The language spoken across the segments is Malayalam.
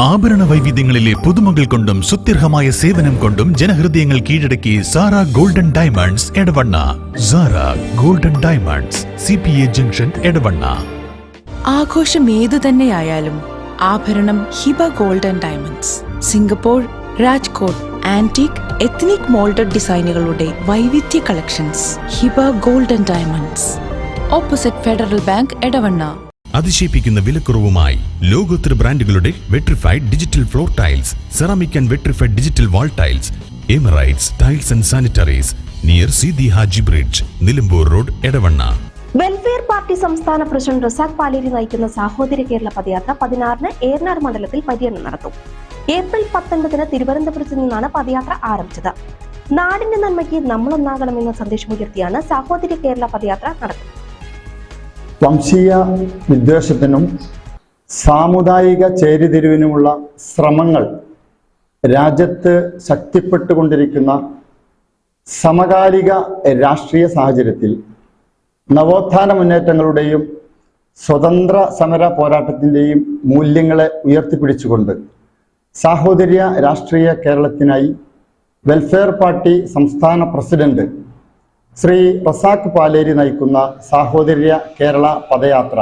ആഭരണ വൈവിധ്യങ്ങളിലെ പുതുമകൾ കൊണ്ടും സുത്യർഹമായ സേവനം കൊണ്ടും ജനഹൃദയങ്ങൾ കീഴടക്കി Sara golden diamonds Edavanna. Sara golden diamonds C P A junction Edavanna. ആഘോഷം ഏതു തന്നെയായാലും ആഭരണം Hiba golden diamonds. Singapore Rajkot antique ethnic moulded ഡിസൈനുകളുടെ വൈവിധ്യ collections. Hiba golden diamonds. Opposite Federal Bank Edavanna. അതിശയിപ്പിക്കുന്ന വിലക്കുറവുമായി ലോകോത്തര ബ്രാൻഡുകളുടെ vitrified digital floor tiles ceramic and vitrified digital wall tiles Emirates tiles and sanitaries near Sidi Haji bridge Nilambur road Edavanna. Welfare Party സംസ്ഥാന പ്രസിഡന്റ് റസാഖ് പാലേരി നയിക്കുന്ന സാഹോദര്യ കേരള പദയാത്ര പതിനാറിന് ഏറനാട് മണ്ഡലത്തിൽ പര്യടനം നടത്തും. ഏപ്രിൽ പത്തൊൻപതിന് തിരുവനന്തപുരത്ത് നിന്നാണ് പദയാത്ര ആരംഭിച്ചത്. നാടിന്റെ നന്മയ്ക്ക് നമ്മളൊന്നാകണമെന്ന സന്ദേശമുയർത്തിയാണ് സാഹോദര്യ കേരള പദയാത്ര നടത്തുന്നത് വംശീയ വിദ്വേഷത്തിനും സാമുദായിക ചേരിതിരിവിനുമുള്ള ശ്രമങ്ങൾ രാജ്യത്ത് ശക്തിപ്പെട്ടുകൊണ്ടിരിക്കുന്ന സമകാലിക രാഷ്ട്രീയ സാഹചര്യത്തിൽ നവോത്ഥാന മുന്നേറ്റങ്ങളുടെയും സ്വതന്ത്ര സമര പോരാട്ടത്തിന്റെയും മൂല്യങ്ങളെ ഉയർത്തിപ്പിടിച്ചുകൊണ്ട് സാഹോദര്യ രാഷ്ട്രീയ കേരളത്തിനായി വെൽഫെയർ പാർട്ടി സംസ്ഥാന പ്രസിഡന്റ് ശ്രീ റസാഖ് പാലേരി നയിക്കുന്ന സാഹോദര്യ കേരള പദയാത്ര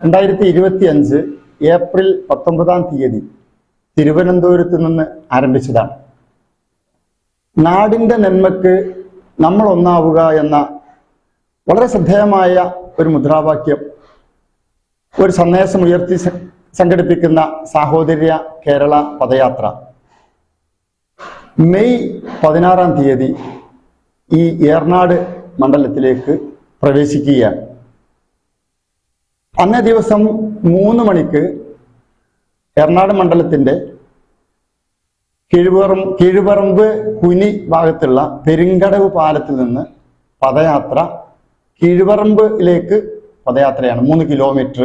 രണ്ടായിരത്തി ഇരുപത്തി അഞ്ച് ഏപ്രിൽ പത്തൊമ്പതാം തീയതി തിരുവനന്തപുരത്ത് നിന്ന് ആരംഭിച്ചതാണ്. നാടിന്റെ നന്മക്ക് നമ്മൾ ഒന്നാവുക എന്ന വളരെ ശ്രദ്ധേയമായ ഒരു മുദ്രാവാക്യം ഒരു സന്ദേശം ഉയർത്തി സംഘടിപ്പിക്കുന്ന സാഹോദര്യ കേരള പദയാത്ര. മെയ് പതിനാറാം തീയതി ഈ ഏർനാട് മണ്ഡലത്തിലേക്ക് പ്രവേശിക്കുകയാണ്. അന്നേ ദിവസം മൂന്ന് മണിക്ക് എറണാട് മണ്ഡലത്തിന്റെ കിഴുപറം കിഴുപറമ്പ് കുനി ഭാഗത്തുള്ള പെരുങ്കടവ് പാലത്തിൽ നിന്ന് പദയാത്ര കിഴുപറമ്പിലേക്ക് പദയാത്രയാണ്. മൂന്ന് കിലോമീറ്റർ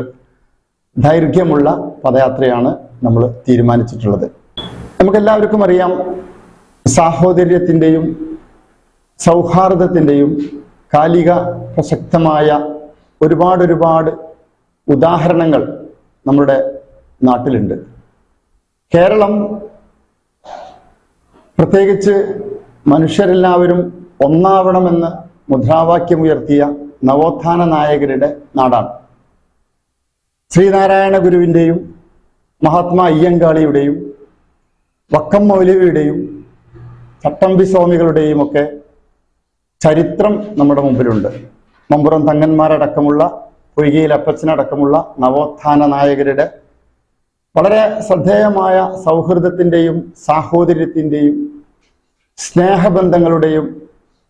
ദൈർഘ്യമുള്ള പദയാത്രയാണ് നമ്മൾ തീരുമാനിച്ചിട്ടുള്ളത്. നമുക്കെല്ലാവർക്കും അറിയാം സാഹോദര്യത്തിന്റെയും സൗഹാർദ്ദത്തിന്റെയും കാലിക പ്രസക്തമായ ഒരുപാട് ഒരുപാട് ഉദാഹരണങ്ങൾ നമ്മുടെ നാട്ടിലുണ്ട്. കേരളം പ്രത്യേകിച്ച് മനുഷ്യരെല്ലാവരും ഒന്നാവണമെന്ന് മുദ്രാവാക്യം ഉയർത്തിയ നവോത്ഥാന നായകരുടെ നാടാണ്. ശ്രീനാരായണ ഗുരുവിന്റെയും മഹാത്മാ അയ്യങ്കാളിയുടെയും വക്കം മൗലവിയുടെയും ചട്ടമ്പി സ്വാമികളുടെയും ഒക്കെ ചരിത്രം നമ്മുടെ മുമ്പിലുണ്ട്. മമ്പുറം തങ്ങന്മാരടക്കമുള്ള പൊയ്കയിൽ അപ്പച്ചനടക്കമുള്ള നവോത്ഥാന നായകരുടെ വളരെ ശ്രദ്ധേയമായ സൗഹൃദത്തിന്റെയും സാഹോദര്യത്തിന്റെയും സ്നേഹബന്ധങ്ങളുടെയും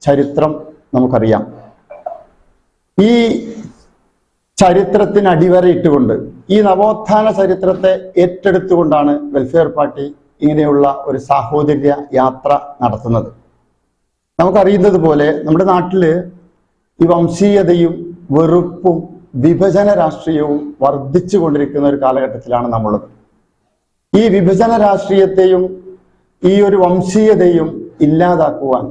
ചരിത്രം നമുക്കറിയാം. ഈ ചരിത്രത്തിന് അടിവരയിട്ടുകൊണ്ട് ഈ നവോത്ഥാന ചരിത്രത്തെ ഏറ്റെടുത്തുകൊണ്ടാണ് വെൽഫെയർ പാർട്ടി ഇങ്ങനെയുള്ള ഒരു സാഹോദര്യ യാത്ര നടത്തുന്നത്. നമുക്കറിയുന്നത് പോലെ നമ്മുടെ നാട്ടിൽ ഈ വംശീയതയും വെറുപ്പും വിഭജന രാഷ്ട്രീയവും വർദ്ധിച്ചു കൊണ്ടിരിക്കുന്ന ഒരു കാലഘട്ടത്തിലാണ് നമ്മളുള്ളത്. ഈ വിഭജന രാഷ്ട്രീയത്തെയും ഈ ഒരു വംശീയതയും ഇല്ലാതാക്കുവാൻ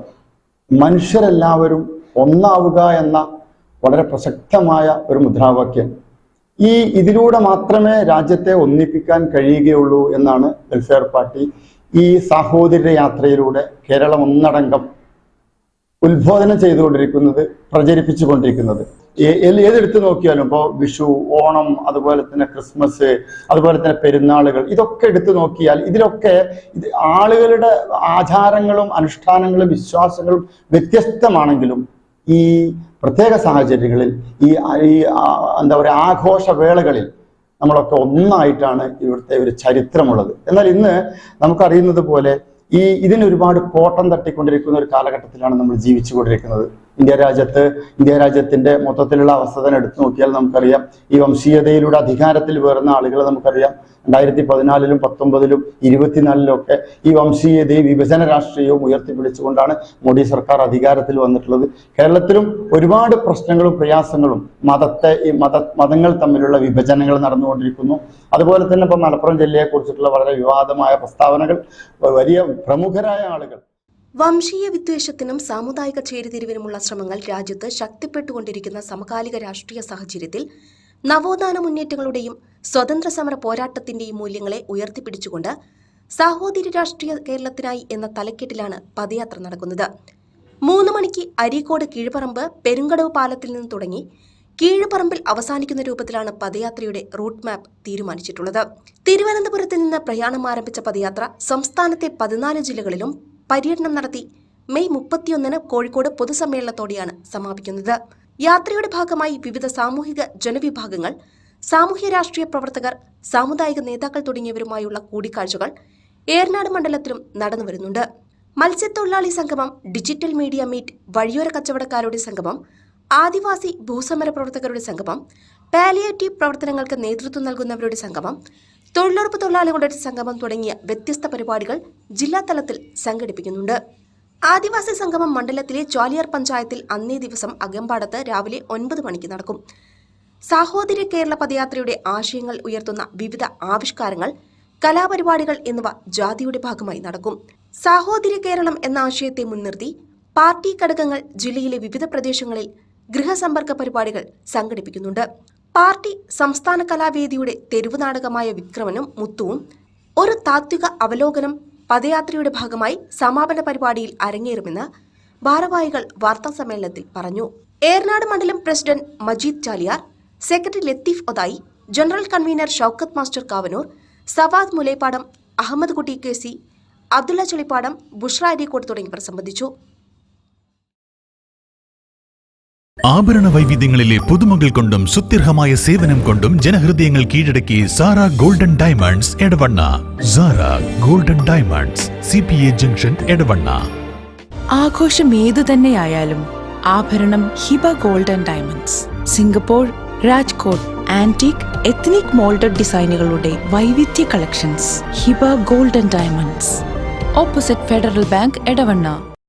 മനുഷ്യരെല്ലാവരും ഒന്നാവുക എന്ന വളരെ പ്രസക്തമായ ഒരു മുദ്രാവാക്യം. ഈ ഇതിലൂടെ മാത്രമേ രാജ്യത്തെ ഒന്നിപ്പിക്കാൻ കഴിയുകയുള്ളൂ എന്നാണ് വെൽഫെയർ പാർട്ടി ഈ സാഹോദര്യ യാത്രയിലൂടെ കേരളം ഒന്നടങ്കം ഉത്ബോധനം ചെയ്തുകൊണ്ടിരിക്കുന്നത് പ്രചരിപ്പിച്ചുകൊണ്ടിരിക്കുന്നത്. ഏതെടുത്ത് നോക്കിയാലും ഇപ്പോൾ വിഷു ഓണം അതുപോലെ തന്നെ ക്രിസ്മസ് അതുപോലെ തന്നെ പെരുന്നാളുകൾ ഇതൊക്കെ എടുത്തു നോക്കിയാൽ ഇതിലൊക്കെ ഇത് ആളുകളുടെ ആചാരങ്ങളും അനുഷ്ഠാനങ്ങളും വിശ്വാസങ്ങളും വ്യത്യസ്തമാണെങ്കിലും ഈ പ്രത്യേക സാഹചര്യങ്ങളിൽ ഈ ഈ എന്താ പറയുക ആഘോഷവേളകളിൽ നമ്മളൊക്കെ ഒന്നായിട്ടാണ് ഇവിടുത്തെ ഒരു ചരിത്രമുള്ളത്. എന്നാൽ ഇന്ന് നമുക്കറിയുന്നത് പോലെ ഈ ഇതിനൊരുപാട് കോട്ടം തട്ടിക്കൊണ്ടിരിക്കുന്ന ഒരു കാലഘട്ടത്തിലാണ് നമ്മൾ ജീവിച്ചു കൊണ്ടിരിക്കുന്നത് ഇന്ത്യ രാജ്യത്ത് ഇന്ത്യ രാജ്യത്തിന്റെ മൊത്തത്തിലുള്ള അവസ്ഥ തന്നെ എടുത്തു നോക്കിയാൽ നമുക്കറിയാം. ഈ വംശീയതയിലൂടെ അധികാരത്തിൽ വേറുന്ന ആളുകളെ നമുക്കറിയാം. രണ്ടായിരത്തി പതിനാലിലും പത്തൊമ്പതിലും ഇരുപത്തിനാലിലും ഒക്കെ ഈ വംശീയതയും വിഭജന രാഷ്ട്രീയവും ഉയർത്തിപ്പിടിച്ചുകൊണ്ടാണ് മോഡി സർക്കാർ അധികാരത്തിൽ വന്നിട്ടുള്ളത്. കേരളത്തിലും ഒരുപാട് പ്രശ്നങ്ങളും പ്രയാസങ്ങളും മതത്തെ ഈ മത മതങ്ങൾ തമ്മിലുള്ള വിഭജനങ്ങൾ നടന്നുകൊണ്ടിരിക്കുന്നു. അതുപോലെ തന്നെ ഇപ്പം മലപ്പുറം ജില്ലയെ കുറിച്ചിട്ടുള്ള വളരെ വിവാദമായ പ്രസ്താവനകൾ വലിയ പ്രമുഖരായ ആളുകൾ വംശീയ വിദ്വേഷത്തിനും സാമുദായിക ചേരിതിരിവിനുമുള്ള ശ്രമങ്ങൾ രാജ്യത്ത് ശക്തിപ്പെട്ടുകൊണ്ടിരിക്കുന്ന സമകാലിക രാഷ്ട്രീയ സാഹചര്യത്തിൽ നവോത്ഥാന മുന്നേറ്റങ്ങളുടെയും സ്വതന്ത്ര സമര പോരാട്ടത്തിന്റെയും മൂല്യങ്ങളെ ഉയർത്തിപ്പിടിച്ചുകൊണ്ട് സാഹോദര്യ രാഷ്ട്രീയ കേരളത്തിനായി എന്ന തലക്കെട്ടിലാണ് പദയാത്ര നടക്കുന്നത്. മൂന്ന് മണിക്ക് അരീക്കോട് കീഴ്പറമ്പ് പെരുങ്കടവ് പാലത്തിൽ നിന്ന് തുടങ്ങി കീഴ്പറമ്പിൽ അവസാനിക്കുന്ന രൂപത്തിലാണ് പദയാത്രയുടെ റൂട്ട് മാപ്പ് തീരുമാനിച്ചിട്ടുള്ളത്. തിരുവനന്തപുരത്ത് നിന്ന് പ്രയാണം ആരംഭിച്ച പദയാത്ര സംസ്ഥാനത്തെ പതിനാല് ജില്ലകളിലും പര്യടനം നടത്തി മെയ് മുപ്പത്തിയൊന്നിന് കോഴിക്കോട് പൊതുസമ്മേളനത്തോടെയാണ് സമാപിക്കുന്നത്. യാത്രയുടെ ഭാഗമായി വിവിധ സാമൂഹിക ജനവിഭാഗങ്ങൾ സാമൂഹ്യ രാഷ്ട്രീയ പ്രവർത്തകർ സാമുദായിക നേതാക്കൾ തുടങ്ങിയവരുമായുള്ള കൂടിക്കാഴ്ചകൾ ഏറനാട് മണ്ഡലത്തിലും നടന്നു വരുന്നുണ്ട്. മത്സ്യത്തൊഴിലാളി സംഗമം ഡിജിറ്റൽ മീഡിയ മീറ്റ് വഴിയോര കച്ചവടക്കാരുടെ സംഗമം ആദിവാസി ഭൂസമര പ്രവർത്തകരുടെ സംഗമം പാലിയേറ്റീവ് പ്രവർത്തനങ്ങൾക്ക് നേതൃത്വം നൽകുന്നവരുടെ സംഗമം തൊഴിലുറപ്പ് തൊഴിലാളികളുടെ സംഗമം തുടങ്ങിയ വ്യത്യസ്ത പരിപാടികൾ ജില്ലാ തലത്തിൽ സംഘടിപ്പിക്കുന്നുണ്ട്. ആദിവാസി സംഗമം മണ്ഡലത്തിലെ ജ്വാലിയർ പഞ്ചായത്തിൽ അന്നേ ദിവസം അകമ്പാടത്ത് രാവിലെ ഒൻപത് മണിക്ക് നടക്കും. സാഹോദര്യ കേരള പദയാത്രയുടെ ആശയങ്ങൾ ഉയർത്തുന്ന വിവിധ ആവിഷ്കാരങ്ങൾ കലാപരിപാടികൾ എന്നിവ ജാതിയുടെ ഭാഗമായി നടക്കും. സാഹോദര്യ കേരളം എന്ന ആശയത്തെ മുൻനിർത്തി പാർട്ടി ഘടകങ്ങൾ ജില്ലയിലെ വിവിധ പ്രദേശങ്ങളിൽ ഗൃഹസമ്പർക്ക പരിപാടികൾ സംഘടിപ്പിക്കുന്നുണ്ട്. പാർട്ടി സംസ്ഥാന കലാവേദിയുടെ തെരുവ് നാടകമായ വിക്രമനും മുത്തുവും ഒരു താത്വിക അവലോകനം പദയാത്രയുടെ ഭാഗമായി സമാപന പരിപാടിയിൽ അരങ്ങേറുമെന്ന് ഭാരവാഹികൾ വാർത്താ സമ്മേളനത്തിൽ പറഞ്ഞു. ഏർനാട് മണ്ഡലം president Majeed Chaliyar secretary Latheef Othayi general convener Shoukath master Kavanoor Savad Mulaippadam Ahammed Kutty K C Abdulla Chalippadam Bushra Areekode തുടങ്ങിയവർ സംബന്ധിച്ചു. ആഭരണ വൈവിധ്യങ്ങളിലെ പുതുമകൾ കൊണ്ടും സുത്യർഹമായ സേവനം കൊണ്ടും ജനഹൃദയങ്ങൾ കീഴടക്കി Sara golden diamonds Edavanna. Sara golden diamonds C P A junction Edavanna. ആഘോഷം ഏതു തന്നെയായാലും ആഭരണം Hiba golden diamonds. Singapore Rajkot antique ethnic moulded ഡിസൈനുകളുടെ വൈവിധ്യ collections. Hiba golden diamonds. Opposite Federal Bank Edavanna.